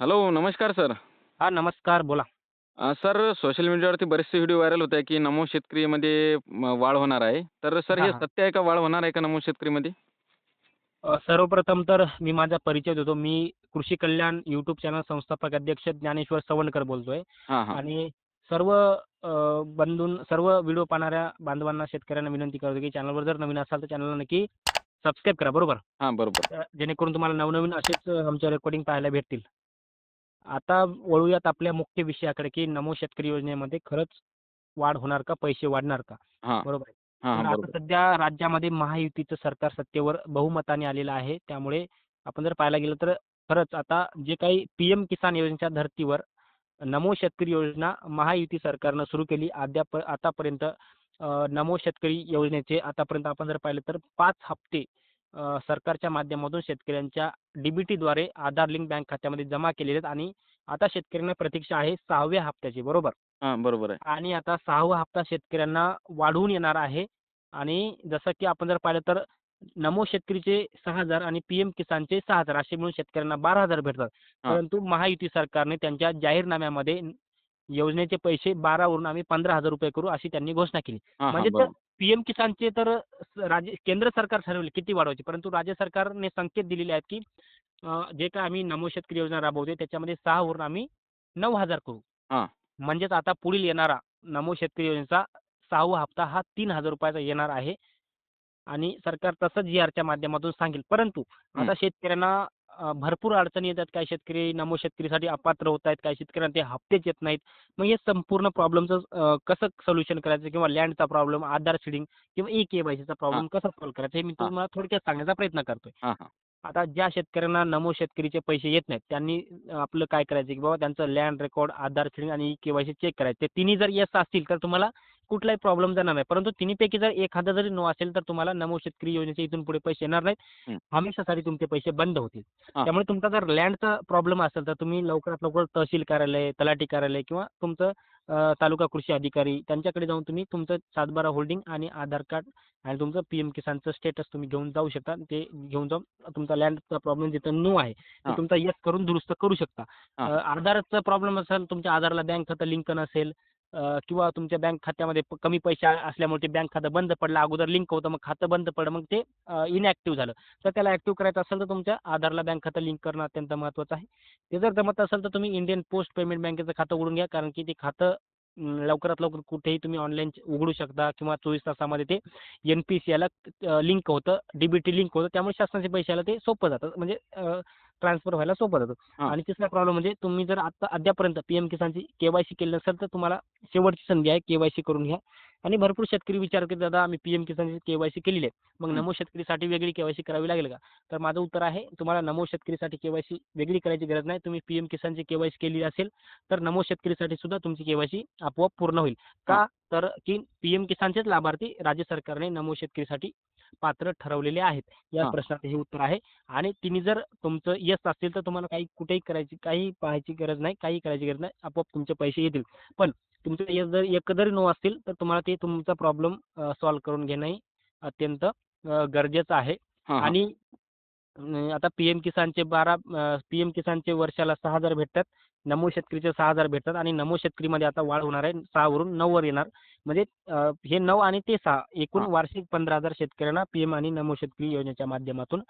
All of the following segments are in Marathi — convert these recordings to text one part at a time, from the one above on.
हॅलो नमस्कार सर हां नमस्कार बोला. अ, सर सोशल मीडियावरती बरेचसे व्हिडिओ व्हायरल होत आहे की नमो शेतकरीमध्ये म, वाढ होणार आहे. तर सर हां हे हां. सत्य आहे का? वाढ होणार आहे का नमो शेतकरीमध्ये? अ, सर्वप्रथम तर मी माझा परिचय देतो. मी कृषी कल्याण यूट्यूब चॅनल संस्थापक अध्यक्ष ज्ञानेश्वर सवंडकर बोलतोय. हां हां. आणि सर्व अ, बंधून सर्व व्हिडिओ पाहणाऱ्या बांधवांना शेतकऱ्यांना विनंती करतो की चॅनलवर जर नवीन असाल तर चॅनलला नक्की सबस्क्राईब करा. बरोबर? हां बरोबर. तर जेणेकरून तुम्हाला नवनवीन असेच अ, आमच्या रेकॉर्डिंग पाहायला भेटतील. आता वळूयात आपल्या मुख्य विषयाकडे की नमो शेतकरी योजनेमध्ये खरंच वाढ होणार का? पैसे वाढणार का? हां. बरोबर आहे. हां आता सध्या राज्यामध्ये महायुतीचं सरकार सत्तेवर बहुमताने आलेलं आहे. त्यामुळे आपण जर पाहायला गेलं तर खरंच आता जे काही पी एम किसान योजनेच्या धर्तीवर नमो शेतकरी योजना महायुती सरकारनं सुरू केली. अद्याप आतापर्यंत अ, नमो शेतकरी योजनेचे आतापर्यंत आपण जर पाहिलं तर पाच हप्ते सरकारच्या माध्यमातून शेतकऱ्यांच्या डीबीटीद्वारे आधार लिंक बँक खात्यामध्ये जमा केलेले आहेत आणि आता शेतकऱ्यांना प्रतीक्षा आहे सहाव्या हप्त्याची बरोबर? हां बरोबर आहे. आणि आता सहावा हप्ता शेतकऱ्यांना वाढवून येणार आहे आणि जसं की आपण जर पाहिलं तर नमो शेतकरीचे सहा हजार आणि पी एम किसानचे सहा हजार असे मिळून शेतकऱ्यांना बारा हजार भेटतात. परंतु महायुती सरकारने त्यांच्या जाहीरनाम्यामध्ये योजनेचे पैसे बारावरून आम्ही पंधरा हजार रुपये करू अशी त्यांनी घोषणा केली. म्हणजे पीएम किसानचे तर राज्य केंद्र सरकार ठरवेल किती वाढवायचे परंतु राज्य सरकारने संकेत दिलेले आहेत की जे काय आम्ही नमो शेतकरी योजना राबवते त्याच्यामध्ये सहा वरून आम्ही नऊ हजार करू. म्हणजेच आता पुढील येणारा नमो शेतकरी योजनेचा सहावा हप्ता हा तीन हजार रुपयाचा येणार आहे आणि सरकार तसंच जी आरच्या माध्यमातून सांगेल परंतु. आता शेतकऱ्यांना भरपूर अडचणी येतात काही शेतकरी नमो शेतकरीसाठी अपात्र होत आहेत काही शेतकऱ्यांना ते हप्तेच येत नाहीत. मग हे संपूर्ण प्रॉब्लेमचं कसं सोल्युशन करायचं किंवा लँडचा प्रॉब्लेम आधार सीडिंग किंवा ई केवायसीचा प्रॉब्लेम कसा सॉल्व्ह करायचा हे मी. तुम्हाला थोडक्यात सांगण्याचा प्रयत्न करतोय. आता ज्या शेतकऱ्यांना नमो शेतकरीचे पैसे येत नाहीत त्यांनी आपलं काय करायचं की बाबा त्यांचं लँड रेकॉर्ड आधार सीडिंग आणि केवायसी चेक करायचे. ते तिन्ही जर येस असतील तर तुम्हाला कुठलाही प्रॉब्लेम जाणार नाही परंतु तिन्हीपैकी जर एखादा जरी नो असेल तर तुम्हाला नमो शेतकरी योजनेचे इथून पुढे पैसे येणार नाहीत. हमेशासाठी तुमचे पैसे बंद होतील. त्यामुळे तुमचा जर लँडचा प्रॉब्लेम असेल तर तुम्ही लवकरात लवकर तहसील कार्यालय तलाठी कार्यालय किंवा तुमचं तालुका कृषी अधिकारी त्यांच्याकडे जाऊन तुम्ही तुमचं सातबारा होल्डिंग आणि आधार कार्ड आणि तुमचं पी एम किसानचं स्टेटस तुम्ही घेऊन जाऊ शकता ते घेऊन जाऊन तुमचा लँडचा प्रॉब्लेम जिथं नो आहे ते. तुमचा येस करून दुरुस्त करू शकता आधारचा प्रॉब्लेम असेल तुमच्या आधारला बँक खातं लिंक नसेल किंवा तुमच्या बँक खात्यामध्ये कमी पैसे असल्यामुळे ते बँक खातं बंद पडलं अगोदर लिंक होतं मग खातं बंद पडलं मग ते इनॅक्टिव्ह झालं. तर त्याला ॲक्टिव्ह करायचं असेल तर तुमच्या आधारला बँक खातं लिंक करणं अत्यंत महत्त्वाचं आहे. ते जर जमत असेल तर तुम्ही इंडियन पोस्ट पेमेंट बँकेचं खातं उघडून घ्या कारण की ते खातं लवकरात लवकर कुठेही तुम्ही ऑनलाईन उघडू शकता किंवा चोवीस तासामध्ये ते एन पी सी याला लिंक होतं डीबीटी लिंक होतं त्यामुळे शासनाचे पैसे ते सोपं जातं. म्हणजे ट्रान्सफर व्हायला सोपं जातं. आणि तिसरा प्रॉब्लेम म्हणजे तुम्ही जर आता अद्यापर्यंत पी एम किसानची केवायसी केली नसेल तर तुम्हाला शेवटची संधी आहे केवायसी करून घ्या. आणि भरपूर शेतकरी विचार करतात दादा आम्ही पी एम किसानची केवायसी केलेली आहे मग. नमो शेतकरीसाठी वेगळी केवायसी करावी लागेल का? तर माझं उत्तर आहे तुम्हाला नमो शेतकरीसाठी केवायसी वेगळी करायची गरज नाही. तुम्ही पी एम किसानची केवायसी केली असेल तर नमो शेतकरीसाठी सुद्धा तुमची केवायसी आपोआप पूर्ण होईल. का? तर की पी एम किसानचेच लाभार्थी राज्य सरकारने नमो शेतकरीसाठी पात्र ठरवलेले आहेत. या हां. प्रश्नाचं हे उत्तर आहे. आणि तिने जर तुमचं यस असेल तर तुम्हाला काही कुठेही करायची काही पाहायची गरज नाही काही करायची गरज नाही. आपोआप तुमचे पैसे येतील. पण तुमचं यस जर एक जरी नो असतील तर तुम्हाला ते तुमचा प्रॉब्लेम सॉल्व्ह करून घेणं हे अत्यंत अ, गरजेचं आहे. हां हां. आणि आता पी एम किसानचे बारा पी एम किसानचे वर्षाला सहा हजार भेटतात. नमो शेतकरीचे सहा हजार भेटतात आणि नमो शेतकरीमध्ये आता वाढ होणार आहे. सहावरून नऊवर येणार. म्हणजे हे नऊ आणि ते सहा एकूण. वार्षिक पंधरा हजार शेतकऱ्यांना पी एम आणि नमो शेतकरी योजनेच्या माध्यमातून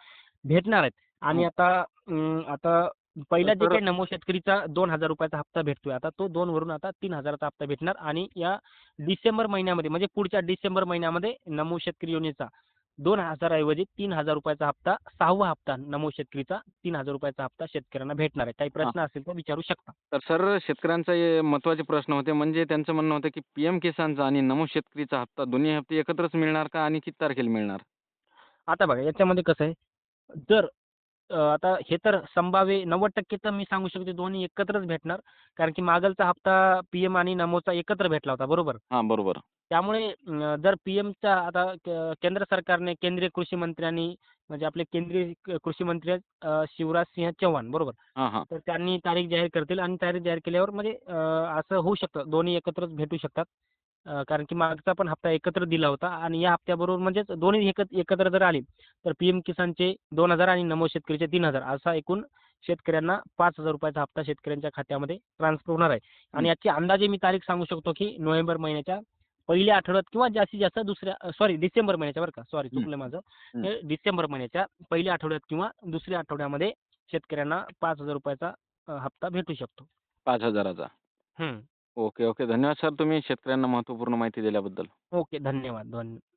भेटणार आहेत. आणि हं. आता आता पहिला जे काही नमो शेतकरीचा दोन हजार रुपयाचा हप्ता भेटतोय आता तो दोन वरून आता तीन हजाराचा हप्ता भेटणार. आणि या डिसेंबर महिन्यामध्ये म्हणजे पुढच्या डिसेंबर महिन्यामध्ये नमो शेतकरी योजनेचा दोन हजाराऐवजी तीन हजार रुपयाचा हप्ता सहावा हप्ता नमो शेतकरीचा तीन हजार रुपयाचा हप्ता शेतकऱ्यांना भेटणार आहे. काही प्रश्न असेल तर विचारू शकता. तर सर शेतकऱ्यांचा महत्त्वाचे प्रश्न होते. म्हणजे त्यांचं म्हणणं होतं की पी एम किसानचा आणि नमो शेतकरीचा हप्ता दोन्ही हप्ते एकत्रच मिळणार का आणि किती तारखेला मिळणार? आता बघा याच्यामध्ये कसं आहे? जर आता हे तर संभाव्य नव्वद टक्के तर मी सांगू शकतो दोन्ही एकत्रच भेटणार. कारण की मागलचा हप्ता पी एम आणि नमोचा एकत्र भेटला होता बरोबर? हां बरोबर. त्यामुळे जर पी एमचा आता केंद्र सरकारने केंद्रीय कृषी मंत्र्यांनी म्हणजे आपले केंद्रीय कृषी मंत्री शिवराज सिंह चौहान बरोबर? तर त्यांनी तारीख जाहीर करतील आणि तारीख जाहीर केल्यावर म्हणजे असं होऊ शकतं. दोन्ही एकत्रच भेटू शकतात. कारण की मागचा पण हप्ता एकत्र दिला होता आणि या हप्त्याबरोबर म्हणजेच दोन्ही एकत्र एकत्र जर आले तर पी एम किसानचे दोन हजार आणि नमो शेतकरीचे तीन हजार असा एकूण शेतकऱ्यांना पाच हजार रुपयाचा हप्ता शेतकऱ्यांच्या खात्यामध्ये ट्रान्सफर होणार आहे. आणि. याची अंदाजे मी तारीख सांगू शकतो की नोव्हेंबर महिन्याच्या पहिल्या आठवड्यात किंवा जास्तीत जास्त दुसऱ्या सॉरी डिसेंबर महिन्याच्या बरं का. सॉरी. चुकलं माझं. डिसेंबर महिन्याच्या पहिल्या आठवड्यात किंवा दुसऱ्या आठवड्यामध्ये शेतकऱ्यांना पाच हजार रुपयाचा हप्ता भेटू शकतो. पाच हजाराचा. Okay okay. धन्यवाद सर तुम्ही शेतकऱ्यांना महत्त्वपूर्ण माहिती दिल्याबद्दल. ओके धन्यवाद. धन्यवाद